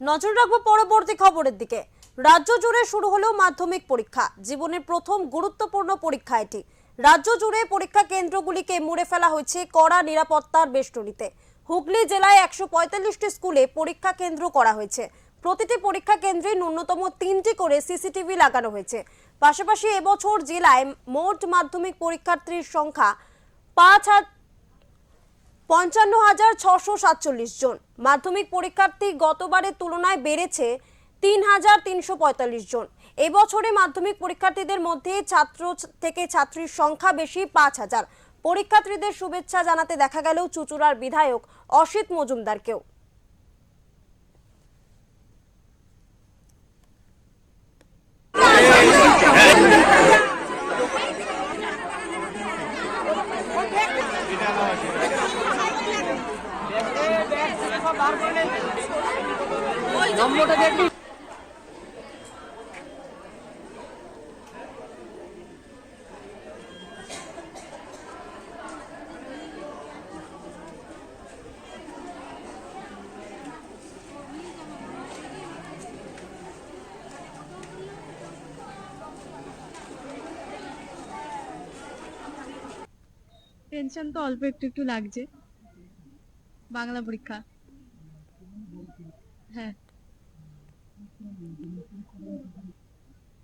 নজর রাখব পরবর্তী খবরের দিকে। রাজ্য জুড়ে শুরু হলো মাধ্যমিক পরীক্ষা। জীবনের প্রথম গুরুত্বপূর্ণ পরীক্ষা এটি। রাজ্য জুড়ে পরীক্ষা কেন্দ্রগুলিকে মুড়ে ফেলা হয়েছে কড়া নিরাপত্তার বেষ্টনীতে। হুগলি জেলায় একশো পঁয়তাল্লিশটি স্কুলে পরীক্ষা কেন্দ্র করা হয়েছে। প্রতিটি পরীক্ষা কেন্দ্রে ন্যূনতম তিনটি করে সিসিটিভি লাগানো হয়েছে। পাশাপাশি এবছর জেলায় মোট মাধ্যমিক পরীক্ষার্থীর সংখ্যা পাঁচ হাজার পঞ্চান্ন হাজার ছশো সাতচল্লিশ জন। মাধ্যমিক পরীক্ষার্থী গতবারের তুলনায় বেড়েছে তিন হাজার তিনশো পঁয়তাল্লিশ জন। এবছরে মাধ্যমিক পরীক্ষার্থীদের মধ্যে ছাত্র থেকে ছাত্রীর সংখ্যা বেশি পাঁচ হাজার। পরীক্ষার্থীদের শুভেচ্ছা জানাতে দেখা গেলেও চুচুড়ার বিধায়ক অসিত মজুমদারকেও। টেনশন তো অল্প একটু একটু লাগছে। বাংলা পরীক্ষা। হ্যাঁ।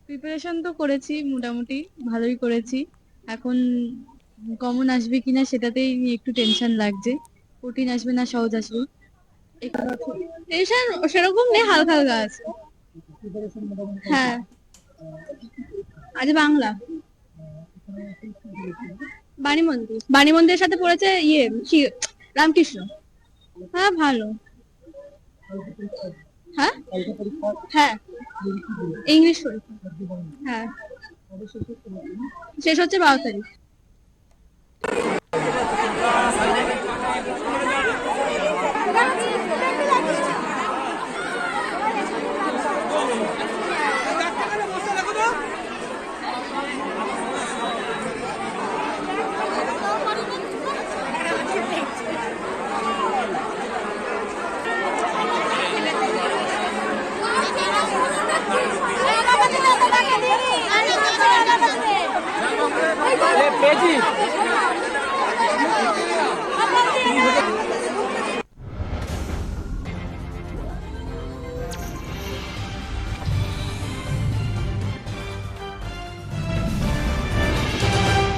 প্রিপারেশন তো করেছি, মোটামুটি ভালোই করেছি। এখন কমন আসবে কিনা সেটাতেই একটু টেনশন লাগছে। কঠিন আসবে না, সহজ আসবে। টেনশন সেরকম নেই, হালকা হালকা আছে। হ্যাঁ। আজ বাংলা। বাণী মন্দির। বাণী মন্দিরের সাথে পড়েছে ইয়ে রামকৃষ্ণ। হ্যাঁ ভালো। হ্যাঁ? হ্যাঁ। ইংলিশ পরীক্ষা। হ্যাঁ। শেষ হচ্ছে বারো তারিখ। পেজি।